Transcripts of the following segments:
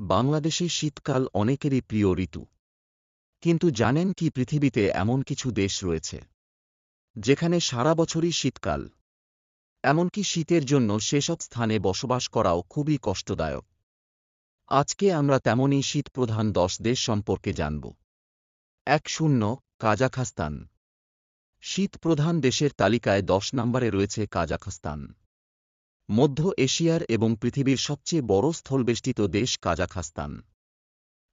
বাংলাদেশে শীতকাল অনেকেরই প্রিয় ঋতু। কিন্তু জানেন কি পৃথিবীতে এমন কিছু দেশ রয়েছে, যেখানে সারা বছরই শীতকাল। এমনকি শীতের জন্য সেসব স্থানে বসবাস করাও খুবই কষ্টদায়ক। আজকে আমরা তেমনই শীতপ্রধান দশ দেশ সম্পর্কে জানব। এক শূন্য, কাজাখস্তান। শীতপ্রধান দেশের তালিকায় দশ নম্বরে রয়েছে কাজাখস্তান। মধ্য এশিয়ার এবং পৃথিবীর সবচেয়ে বড় স্থলবেষ্টিত দেশ কাজাখাস্তান।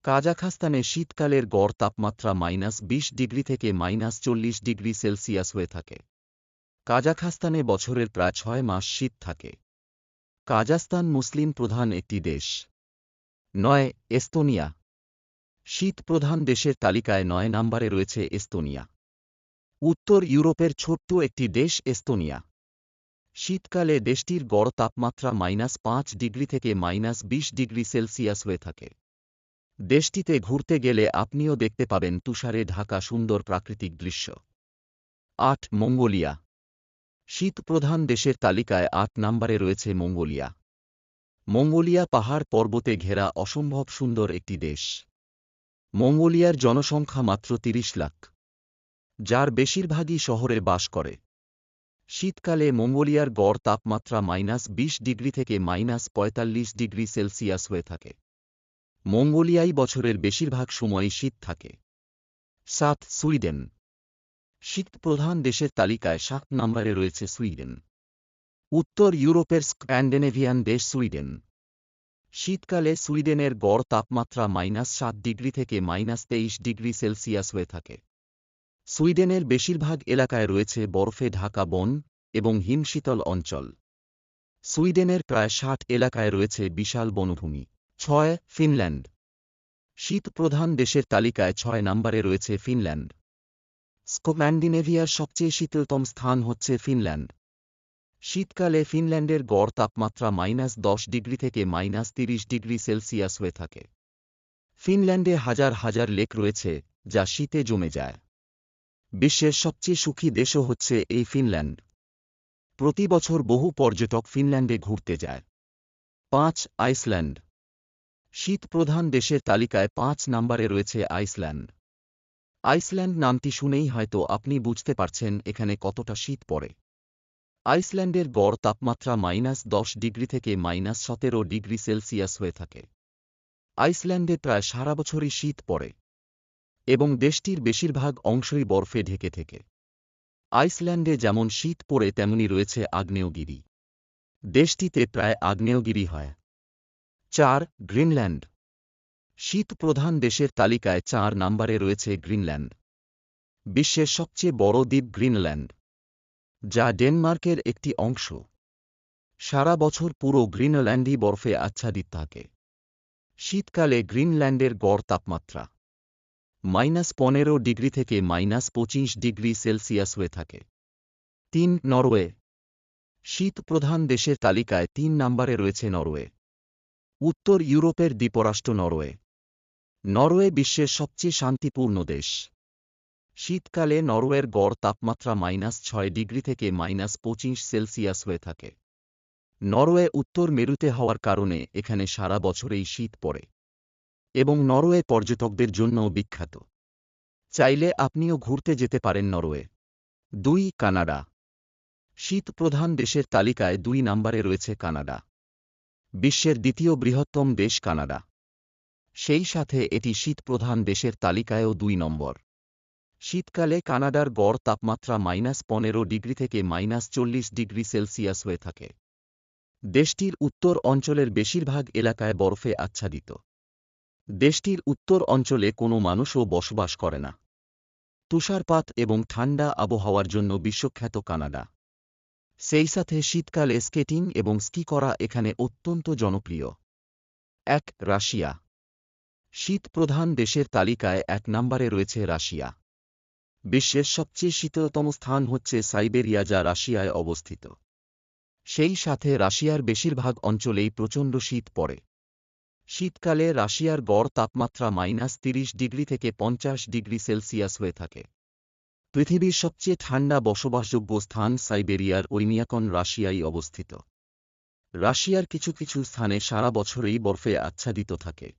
কাজাখাস্তানে শীতকালের গড় তাপমাত্রা মাইনাস বিশ ডিগ্রি থেকে মাইনাস চল্লিশ ডিগ্রি সেলসিয়াস হয়ে থাকে। কাজাখস্তানে বছরের প্রায় ছয় মাস শীত থাকে। কাজাস্তান মুসলিম প্রধান একটি দেশ। নয়, এস্তোনিয়া। শীত প্রধান দেশের তালিকায় নয় নম্বরে রয়েছে এস্তোনিয়া। উত্তর ইউরোপের ছোট্ট একটি দেশ এস্তোনিয়া। শীতকালে দেশটির গড় তাপমাত্রা মাইনাস পাঁচ ডিগ্রি থেকে মাইনাস বিশ ডিগ্রি সেলসিয়াস হয়ে থাকে। দেশটিতে ঘুরতে গেলে আপনিও দেখতে পাবেন তুষারে ঢাকা সুন্দর প্রাকৃতিক দৃশ্য। আট, মঙ্গোলিয়া। শীতপ্রধান দেশের তালিকায় আট নম্বরে রয়েছে মঙ্গোলিয়া। মঙ্গোলিয়া পাহাড় পর্বতে ঘেরা অসম্ভব সুন্দর একটি দেশ। মঙ্গোলিয়ার জনসংখ্যা মাত্র তিরিশ লাখ। যার বেশিরভাগই শহরে বাস করে। শীতকালে মঙ্গোলিয়ার গড় তাপমাত্রা মাইনাস বিশ ডিগ্রি থেকে মাইনাস পঁয়তাল্লিশ ডিগ্রি সেলসিয়াস হয়ে থাকে। মঙ্গোলিয়াই বছরের বেশিরভাগ সময়ই শীত থাকে। সাত, সুইডেন। শীত প্রধান দেশের তালিকায় সাত নম্বরে রয়েছে সুইডেন। উত্তর ইউরোপের স্ক্যান্ডেনেভিয়ান দেশ সুইডেন। শীতকালে সুইডেনের গড় তাপমাত্রা মাইনাস সাত ডিগ্রি থেকে মাইনাস তেইশ ডিগ্রি সেলসিয়াস হয়ে থাকে। সুইডেনের বেশিরভাগ এলাকায় রয়েছে বরফে ঢাকা বন এবং হিমশীতল অঞ্চল। সুইডেনের প্রায় ষাট এলাকায় রয়েছে বিশাল বনভূমি। ছয়, ফিনল্যান্ড। শীতপ্রধান দেশের তালিকায় ছয় নম্বরে রয়েছে ফিনল্যান্ড। স্কোপ্যান্ডিনেভিয়ার সবচেয়ে শীতলতম স্থান হচ্ছে ফিনল্যান্ড। শীতকালে ফিনল্যান্ডের গড় তাপমাত্রা মাইনাস দশ ডিগ্রি থেকে মাইনাস তিরিশ ডিগ্রি সেলসিয়াস হয়ে থাকে। ফিনল্যান্ডে হাজার হাজার লেক রয়েছে যা শীতে জমে যায়। বিশ্বের সবচেয়ে সুখী দেশও হচ্ছে এই ফিনল্যান্ড। প্রতি বছর বহু পর্যটক ফিনল্যান্ডে ঘুরতে যায়। পাঁচ, আইসল্যান্ড। শীতপ্রধান দেশের তালিকায় পাঁচ নম্বরে রয়েছে আইসল্যান্ড। আইসল্যান্ড নামটি শুনেই হয়তো আপনি বুঝতে পারছেন এখানে কতটা শীত পড়ে। আইসল্যান্ডের গড় তাপমাত্রা মাইনাস দশ ডিগ্রি থেকে মাইনাস সতেরো ডিগ্রি সেলসিয়াস হয়ে থাকে। আইসল্যান্ডে প্রায় সারা বছরই শীত পড়ে। এবং দেশটির বেশিরভাগ অংশই বরফে ঢেকে থেকে। আইসল্যান্ডে যেমন শীত পড়ে, তেমনি রয়েছে আগ্নেয়গিরি। দেশটিতে প্রায় আগ্নেয়গিরি হয়। চার, গ্রিনল্যান্ড। শীতপ্রধান দেশের তালিকায় চার নম্বরে রয়েছে গ্রিনল্যান্ড। বিশ্বের সবচেয়ে বড় দ্বীপ গ্রিনল্যান্ড, যা ডেনমার্কের একটি অংশ। সারা বছর পুরো গ্রিনল্যান্ডই বরফে আচ্ছাদিত থাকে। শীতকালে গ্রিনল্যান্ডের গড় তাপমাত্রা মাইনাস পনেরো ডিগ্রি থেকে মাইনাস পঁচিশ ডিগ্রি সেলসিয়াস হয়ে থাকে। তিন, নরওয়ে। শীতপ্রধান দেশের তালিকায় তিন নম্বরে রয়েছে নরওয়ে। উত্তর ইউরোপের দ্বীপরাষ্ট্র নরওয়ে। নরওয়ে বিশ্বের সবচেয়ে শান্তিপূর্ণ দেশ। শীতকালে নরওয়ের গড় তাপমাত্রা মাইনাস ছয় ডিগ্রি থেকে মাইনাস পঁচিশ সেলসিয়াস হয়ে থাকে। নরওয়ে উত্তর মেরুতে হওয়ার কারণে এখানে সারা বছরেই শীত পড়ে। এবং নরওয়ে পর্যটকদের জন্যও বিখ্যাত। চাইলে আপনিও ঘুরতে যেতে পারেন নরওয়ে। দুই, কানাডা। শীতপ্রধান দেশের তালিকায় দুই নম্বরে রয়েছে কানাডা। বিশ্বের দ্বিতীয় বৃহত্তম দেশ কানাডা। সেই সাথে এটি শীতপ্রধান দেশের তালিকায়ও দুই নম্বর। শীতকালে কানাডার গড় তাপমাত্রা মাইনাস পনেরো ডিগ্রি থেকে মাইনাস চল্লিশ ডিগ্রি সেলসিয়াস হয়ে থাকে। দেশটির উত্তর অঞ্চলের বেশিরভাগ এলাকায় বরফে আচ্ছাদিত। দেশটির উত্তর অঞ্চলে কোনো মানুষও বসবাস করে না। তুষারপাত এবং ঠান্ডা আবহাওয়ার জন্য বিশ্বখ্যাত কানাডা। সেই সাথে শীতকালে স্কেটিং এবং স্কি করা এখানে অত্যন্ত জনপ্রিয়। এক, রাশিয়া। শীতপ্রধান দেশের তালিকায় এক নম্বরে রয়েছে রাশিয়া। বিশ্বের সবচেয়ে শীতলতম স্থান হচ্ছে সাইবেরিয়া যা রাশিয়ায় অবস্থিত। সেই সাথে রাশিয়ার বেশিরভাগ অঞ্চলেই প্রচণ্ড শীত পড়ে। শীতকালে রাশিয়ার গড় তাপমাত্রা মাইনাস তিরিশ ডিগ্রি থেকে পঞ্চাশ ডিগ্রি সেলসিয়াস হয়ে থাকে। পৃথিবীর সবচেয়ে ঠান্ডা বসবাসযোগ্য স্থান সাইবেরিয়ার ঐনিয়াকন রাশিয়ায় অবস্থিত। রাশিয়ার কিছু কিছু স্থানে সারা বছরেই বরফে আচ্ছাদিত থাকে।